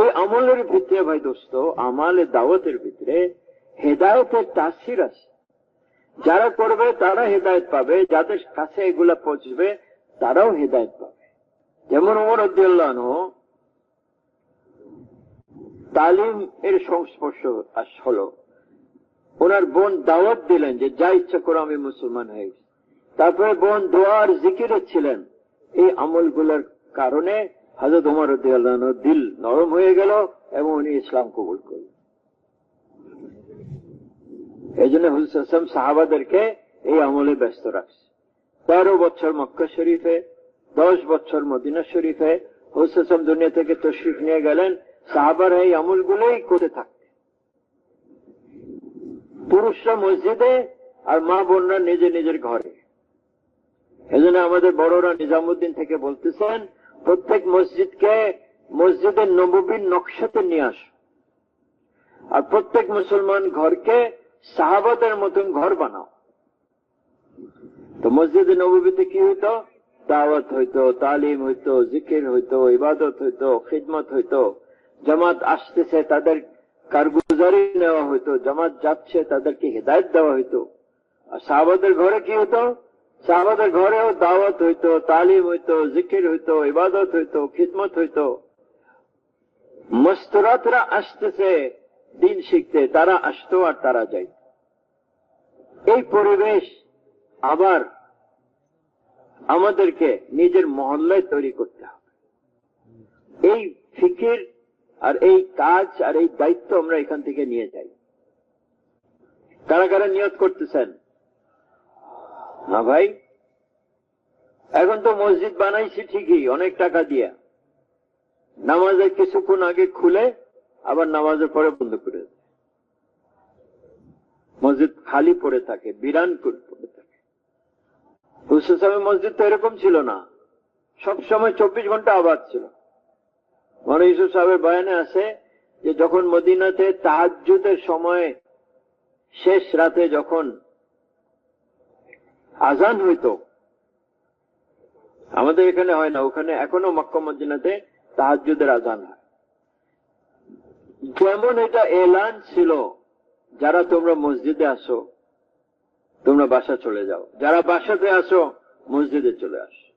এই আমলের ভিতরে ভাই দোস্ত, আমালে দাওয়াতের ভিতরে হেদায়তের তাসির আছে। যারা করবে তারা হেদায়ত পাবে, যাদের কাছে এগুলা পৌঁছবে তারাও হেদায়ত পাবে। যেমন ওমর উদ্দুল্লাহ তালিম এর সংস্পর্শ হলো। ওনার বোন দাওয়াত দিলেন যে, যা ইচ্ছা করো, আমি মুসলমান হয়ে তারপরে বোন দোয়ার জিকিরে ছিলেন। এই আমলগুলোর কারণে হাজরত উমর দিল নরম হয়ে গেল এবং উনি ইসলাম কবুল করলেন। এই জন্য হুসম সাহাবাদেরকে এই আমলে ব্যস্ত রাখছে। তেরো বছর মক্কা শরীফে, দশ বছর মদিনা শরীফে হুসম দুনিয়া থেকে তশরিফ নিয়ে গেলেন। সাহাবার এই আমলগুলোই করে থাকতেন। পুরুষরা মসজিদে আর মা বোনরা নিজে নিজের ঘরে। এজন্য আমাদের বড়রা নিজামুদ্দিন থেকে বলতেছেন প্রত্যেক মসজিদকে মসজিদের নববীর নকশাতে নিয়ে আস। আর প্রত্যেক মুসলমান ঘরকে সাহাবাদের মতন ঘর বানাও। তো মসজিদে নবীতে কি হইতো? দাওয়াত হইতো, তালিম হইতো, জিকির হইতো, ইবাদত হইতো, খিদমত হইতো। জামাত আসতেছে, তাদের কারগুজারি নেওয়া হইতো, জামাত যাচ্ছে, তাদেরকে হেদায়ত দেওয়া হইতো। আর সাহাবাদের ঘরে কি হতো সাহাবাদের ঘরেও দাওয়াত হইতো, তালিম হইতো, জিকির হইতো, ইবাদত হইতো, খিদমত হইতো। মস্তরাতরা আসতেছে, দিন শিখতে, তারা আসতো আর তারা যাইত। এই পরিবেশ আবার আমাদেরকে নিজের মহল্লায় তৈরি করতে হবে। এই ফিকির আর এই কাজ আর এই দায়িত্ব আমরা এখান থেকে নিয়ে যাই। কারা কারা নিয়ত করতেছেন? না ভাই? এখন তো মসজিদ বানাইছি ঠিকই, অনেক টাকা দিয়ে। নামাজের কিছুক্ষণ আগে খুলে, আবার নামাজের পরে বন্ধ করে মসজিদ খালি পড়ে থাকে, বিরান পড়ে থাকে। হুসুস মসজিদ তো এরকম ছিল না। সব সময় চব্বিশ ঘণ্টা আবাদ ছিল। মনে ইসুফ সাহেবের বয়ানে আছে যে, যখন মদিনাতে তাহাজুদের সময় শেষ রাতে যখন আজান হইতো। আমাদের এখানে হয় না ওখানে এখনও মক্কা মদিনাতে তাহাজুদের আজান হয়। যেমন এটা এলান ছিল যারা তোমরা মসজিদে আসো তোমরা বাসা চলে যাও। যারা বাসাতে আসো মসজিদে চলে আসো।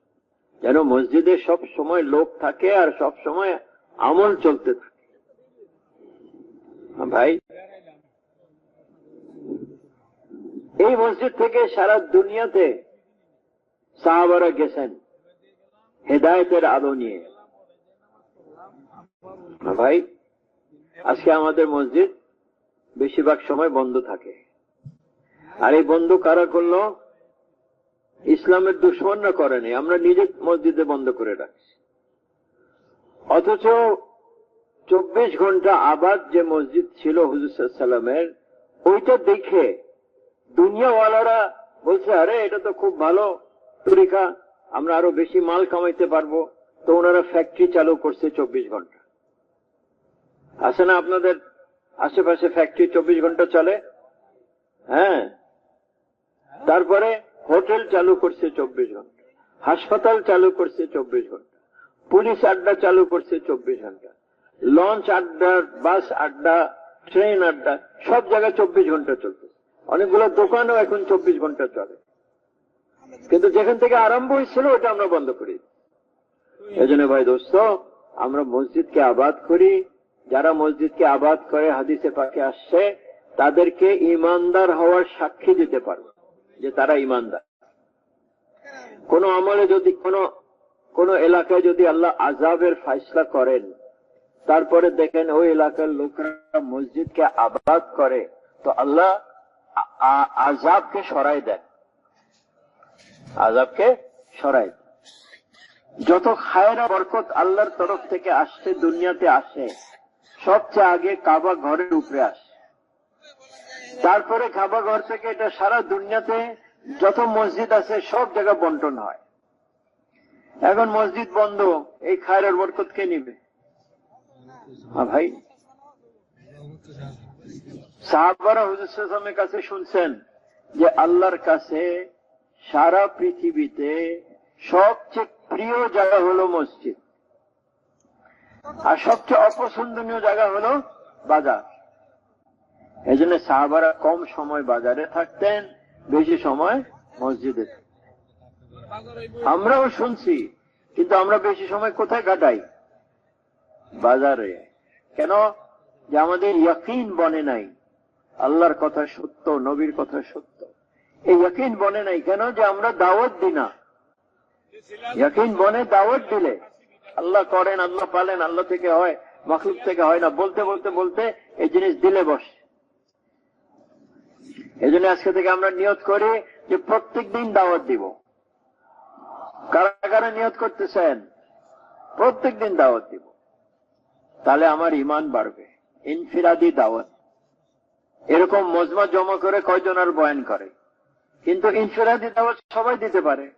যেন মসজিদে সব সময় লোক থাকে আর সব সময় আমল চলতে থাকে। হ্যাঁ ভাই? এই মসজিদ থেকে সারা দুনিয়াতে সাহাবারা গেছেন হেদায়তের আলো নিয়ে। ভাই, আজকে আমাদের মসজিদ বেশিরভাগ সময় বন্ধ থাকে। আর এই বন্ধ কারা করল? ইসলামের দুশ্মনরা করেনি আমরা নিজে মসজিদে বন্ধ করে রাখছি। অথচ চব্বিশ ঘণ্টা আবাদ যে মসজিদ ছিল হুজুর সাল্লামের, ওইটা দেখে দুনিয়াওয়ালারা বলছে, আরে, এটা তো খুব ভালো তরিকা, আমরা আরও বেশি মাল কামাইতে পারব। তো ওনারা ফ্যাক্টরি চালু করছে চব্বিশ ঘণ্টা। আছে না আপনাদের আশেপাশে ফ্যাক্টরি চব্বিশ ঘণ্টা চলে? হ্যাঁ। তারপরে হোটেল চালু করছে চব্বিশ ঘণ্টা, হাসপাতাল চালু করছে চব্বিশ ঘণ্টা, পুলিশ আড্ডা চালু করছে চব্বিশ ঘণ্টা, লঞ্চ আড্ডা, বাস আড্ডা, ট্রেন আড্ডা, সব জায়গায় চব্বিশ ঘণ্টা চলছে। অনেকগুলো দোকানও এখন চব্বিশ ঘণ্টা চলে। কিন্তু যেখান থেকে আরম্ভ হয়েছিল, ওটা আমরা বন্ধ করি। এই জন্য ভাই দোস্ত, আমরা মসজিদকে আবাদ করি। যারা মসজিদকে আবাদ করে, হাদিসে পাকে আসছে, তাদেরকে ইমানদার হওয়ার সাক্ষী দিতে পারবে, যে তারা ইমানদার কোন আমলে যদি, কোন কোন এলাকায় যদি আল্লাহ আজাবের ফাইসলা করেন, তারপরে দেখেন ওই এলাকার লোকরা মসজিদকে আবাদ করে, তো আল্লাহ আজাবকে সরাই দেন। আজাবকে সরাই যত খায়রা বরকত আল্লাহর তরফ থেকে আসছে, দুনিয়াতে আসে, সবচেয়ে আগে কাবা ঘরের উপরে আসে। তারপরে কাবা ঘর থেকে এটা সারা দুনিয়াতে যত মসজিদ আছে, সব জায়গা বন্টন হয়। এখন মসজিদ বন্ধ, এই খায়রার বরকত কে নিবে? হ্যাঁ ভাই। সাহাবারা হুজুরের কাছে শুনছেন যে আল্লাহর কাছে সারা পৃথিবীতে সবচেয়ে প্রিয় জায়গা হলো মসজিদ। আর সবচেয়ে অপছন্দনীয় জায়গা হলো বাজার। এই জন্য সাহাবারা কম সময় বাজারে থাকতেন, বেশি সময় মসজিদে আমরাও শুনছি, কিন্তু আমরা বেশি সময় কোথায় কাটাই? বাজারে। কেন? যে আমাদের ইয়াকিন বনে নাই। আল্লাহর কথা সত্য, নবীর কথা সত্য। এই ইয়াকিন বনে নাই কেন যে আমরা দাওয়াত দিই না? ইয়াকিন বনে দাওয়াত দিলে আল্লাহ করেন, আল্লাহ পালেন, আল্লাহ থেকে হয়, মখলুক থেকে হয় না। বলতে বলতে বলতে এই জিনিস দিলে বসে। এই জন্য আজকে থেকে আমরা নিয়ত করি যে প্রত্যেক দিন দাওয়াত দিব। কারা কারা নিয়ত করতেছেন? প্রত্যেক দিন দাওয়াত দিব। তাহলে আমার ইমান বাড়বে। ইনফিরাদি দাওয়াত। এরকম মজমা জমা করে কয়জন আর বয়ান করে? কিন্তু ইনফিরাদি দাওয়াত সবাই দিতে পারে।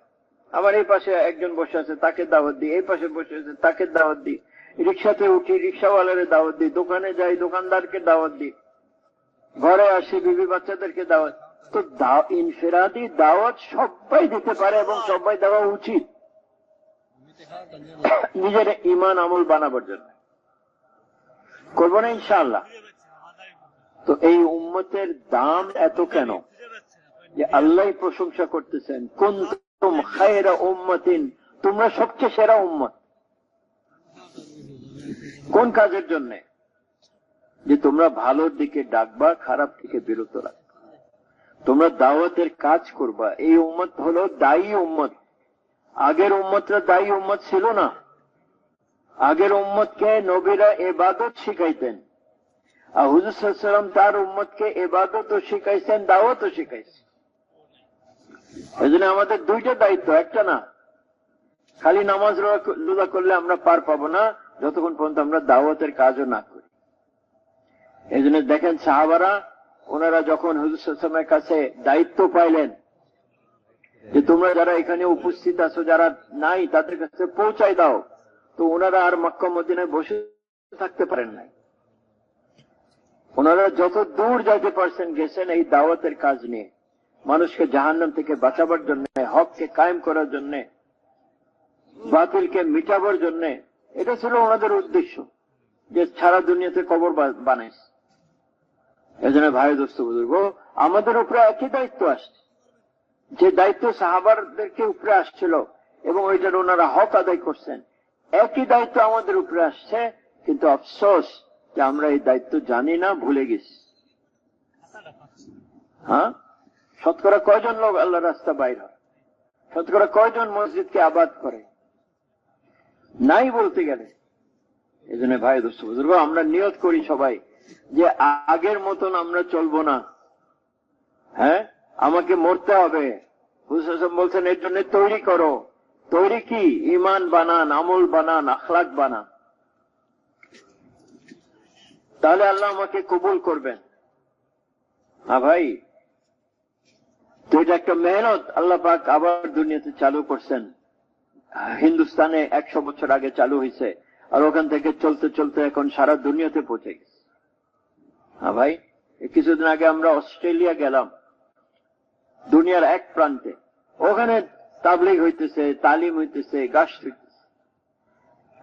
আমার এই পাশে একজন বসে আছে, তাকে দাওয়াত দিই। এই পাশে বসে আছে, তাকে দাওয়াত দিই। রিক্সাতে উঠি, রিক্সাওয়ালারে দাওয়াত দিই। দোকানে যাই, দোকানদারকে দাওয়াত দিই। ঘরে আসি, বিবি বাচ্চাদেরকে দাওয়াত তো ইনফেরাদি দাওয়াত সবাই দিতে পারে এবং সবাই দেওয়া উচিত। নিজের ইমান আমল বানাবার জন্য। করব না ইনশাআল্লাহ। তো এই উম্মতের দাম এত কেন? যে আল্লাহ প্রশংসা করতেছেন কোন তোমরা সবচেয়ে সেরা উম্মত। কোন কাজের জন্য? যে তোমরা ভালোর দিকে ডাকবা, খারাপ থেকে বিরত রাখবা। তোমরা দাওয়াতের কাজ করবা। এই উম্মত হলো দায়ী উম্মত। আগের উম্মতরা দায়ী উম্মত ছিল না। আগের উম্মতকে নবীরা এবাদত শিখাইতেন। হুজুর সাল্লাম তার উম্মতকে এবাদতও শিখাইছেন দাওয়াতও শিখাইছেন। এই জন্য আমাদের দুইটা দায়িত্ব, একটা না, খালি নামাজ রোজা করলে আমরা পার পাবো না, যতক্ষণ পর্যন্ত আমরা দাওয়াতের কাজও না করি। এই জন্য দেখেন সাহাবারা, ওনারা যখন হুজুর সাল্লামের কাছে দায়িত্ব পাইলেন, যে তোমরা যারা এখানে উপস্থিত আছো, যারা নাই, তাদের কাছে পৌঁছাই দাও, তো ওনারা আর মক্কা মদিনায় বসে থাকতে পারেন নাই। ওনারা যত দূর যাইতে পারছেন গেছেন এই দাওয়াতের কাজ নিয়ে। মানুষকে জাহান্নাম থেকে বাঁচাবার জন্য, হককে কায়েম করার জন্য, বাতিলকে মিটাবার জন্য, এটা ছিল ওনাদের উদ্দেশ্য যে সারা দুনিয়াতে কবর বানাইছে এই ভাই, দোস্ত, বুজুর্গ, আমাদের উপরে একই দায়িত্ব আসছে। যে দায়িত্ব সাহাবারদেরকে উপরে আসছিল এবং ওইটার ওনারা হক আদায় করছেন, একই দায়িত্ব আমাদের উপরে আসছে, কিন্তু আফসোস যে আমরা এই দায়িত্ব জানি না, ভুলে গেছি। হ্যাঁ? শতকরা কয়জন লোক আল্লাহ রাস্তা বাইর হয়? শতকরা কয়জন মসজিদকে আবাদ করে? নাই বলতে গেলে। এই জন্য ভাই, দোস্ত বুজুর্গ, আমরা নিয়ত করি সবাই যে আগের মতন আমরা চলবো না। হ্যাঁ? আমাকে মরতে হবে। হুসেন বলছেন, এর জন্য তৈরি করো। তৈরি কি? ইমান বানান, আমল বানান, আখলাক বানান। তাহলে আল্লাহ আমাকে কবুল করবেন। হ্যাঁ ভাই, তো এটা একটা মেহনত আল্লাহ পাক আবার দুনিয়াতে চালু করছেন। হিন্দুস্তানে একশো বছর আগে চালু হয়েছে আর ওখান থেকে চলতে চলতে এখন সারা দুনিয়াতে পৌঁছে গেছে। হ্যাঁ ভাই কিছুদিন আগে আমরা অস্ট্রেলিয়া গেলাম, দুনিয়ার এক প্রান্তে। ওখানে তাবলিগ হইতেছে, তালিম হইতেছে, গাছ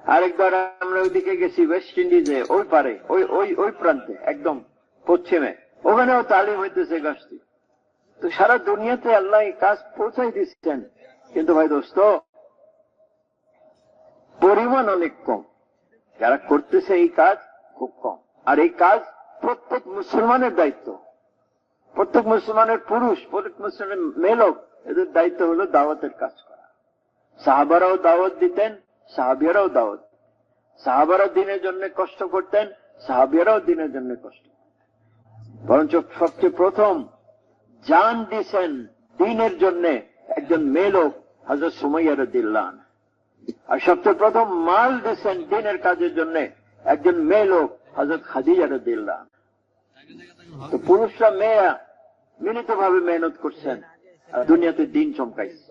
আরেকবার আমরা ওইদিকে গেছি ওয়েস্ট ইন্ডিজে ওই পারে, ওই ওই ওই প্রান্তে, একদম পশ্চিমে। ওখানেও তালিম হইতেছে গাছটি। তো সারা দুনিয়াতে আল্লাহ এই কাজ পৌঁছাই দিচ্ছেন। কিন্তু ভাই দোস্ত, পরিমাণ অনেক কম। যারা করতেছে এই কাজ খুব কম। আর এই কাজ প্রত্যেক মুসলমানের দায়িত্ব। প্রত্যেক মুসলমানের পুরুষ, প্রত্যেক মুসলমানের মেলক এদের দায়িত্ব হলো দাওয়াতের কাজ করা। সাহাবারাও দাওয়াত দিতেন সাহাবিয়ারাও দাওয়াত। সাহাবারা দিনের জন্য কষ্ট করতেন সাহাবিয়ারাও দিনের জন্য কষ্ট বরঞ্চ সবচেয়ে প্রথম জান দিছেন দিনের জন্য একজন মেলোক হাজর সুমাইয়ার দিল্লান আর সবচেয়ে প্রথম মাল দিছেন দিনের কাজের জন্য একজন মেয়ে লোক হজরত খাদিজার দিল্লান তো পুরুষরা মেয়ে মিলিত ভাবে মেহনত করছেন আর দুনিয়াতে দিন চমকাইছে।